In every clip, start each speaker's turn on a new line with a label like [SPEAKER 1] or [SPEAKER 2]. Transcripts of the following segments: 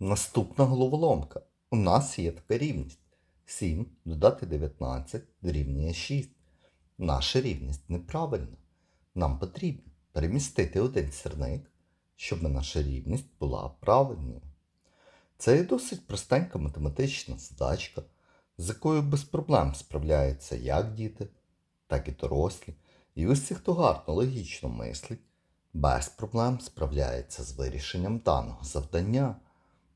[SPEAKER 1] Наступна головоломка. У нас є така рівність. 7 додати 19 дорівнює 6. Наша рівність неправильна. Нам потрібно перемістити один сірник, щоб наша рівність була правильною. Це є досить простенька математична задачка, з якою без проблем справляються як діти, так і дорослі. І усі, хто гарно логічно мислить, без проблем справляється з вирішенням даного завдання.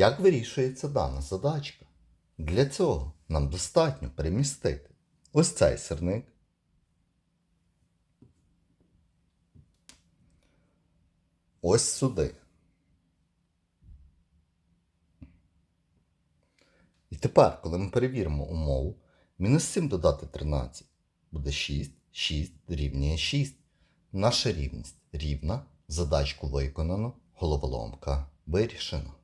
[SPEAKER 1] Як вирішується дана задачка? Для цього нам достатньо перемістити ось цей сирник. Ось сюди. І тепер, коли ми перевіримо умову, мінус 7 додати 13 буде 6, 6 дорівнює 6. Наша рівність рівна, задачку виконано, головоломка вирішена.